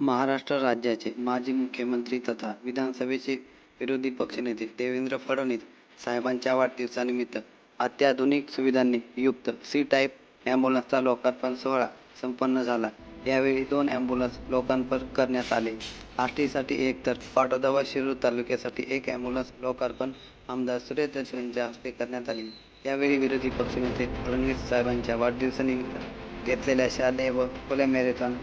महाराष्ट्र राज्याचे माजी मुख्यमंत्री तथा विधानसभेचे विरोधी पक्षनेते देवेंद्र फडणवीस साहेबांच्या वाढदिवसानिमित्त अत्याधुनिक सुविधांनी युक्त सी टाईप ॲम्ब्युलन्सचा लोकार्पण सोहळा संपन्न झाला. यावेळी दोन ॲम्ब्युलन्स लोकार्पण करण्यात आले. आष्टीसाठी एक तर पाटोदा व शिरूर तालुक्यासाठी एक ॲम्ब्युलन्स लोकार्पण आमदार सुरेश दस यांच्या हस्ते करण्यात आले. यावेळी विरोधी पक्षनेते फडणवीस साहेबांच्या वाढदिवसानिमित्त घेतलेल्या शालेय व खुल्या मॅरेथॉन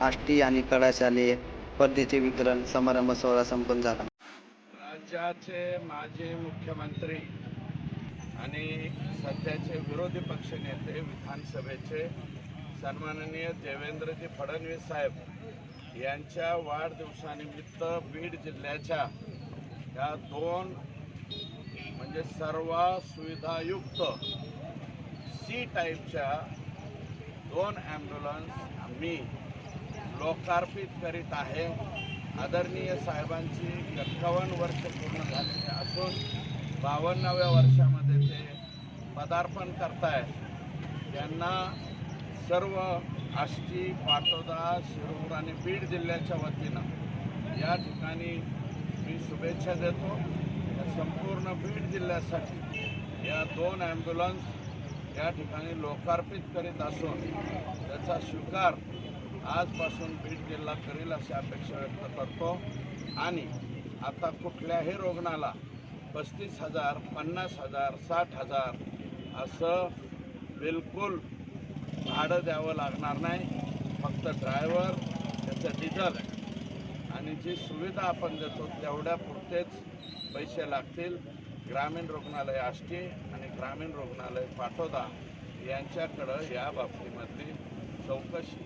आष्टी आणि कडा शालेय स्पर्धेचे वितरण समारंभ सोहळा संपन्न झाला. राज्याचे माजी मुख्यमंत्री आणि सध्याचे विरोधी पक्षनेते विधानसभेचे सन्माननीय देवेंद्रजी फडणवीस साहेब यांच्या वाढदिवसानिमित्त बीड जिल्ह्याच्या या दोन म्हणजे सर्व सुविधायुक्त सी टाईपच्या दोन ॲम्ब्युलन्स आम्ही लोकार्पित करीत आहे. आदरणीय साहेबांची एक्कावन्न वर्ष पूर्ण झालेली असून बावन्नाव्या वर्षामध्ये ते पदार्पण करताय त्यांना सर्व आष्टी पाटोदा शिरूर आणि बीड जिल्ह्याच्या वतीनं या ठिकाणी मी शुभेच्छा देतो. या संपूर्ण बीड जिल्ह्यासाठी या दोन ॲम्ब्युलन्स या ठिकाणी लोकार्पित करीत असून त्याचा स्वीकार आजपासून बीड जिल्हा करील अशी अपेक्षा व्यक्त करतो. आणि आता कुठल्याही रुग्णाला पस्तीस हजार पन्नास हजार साठ हजार असं बिलकुल भाडं द्यावं लागणार नाही. फक्त ड्रायव्हर त्याचं डिझल आणि जी सुविधा आपण देतो तेवढ्या पुरतेच पैसे लागतील. ग्रामीण रुग्णालय आष्टी आणि ग्रामीण रुग्णालय पाटोदा यांच्याकडं या बाबतीमधली चौकशी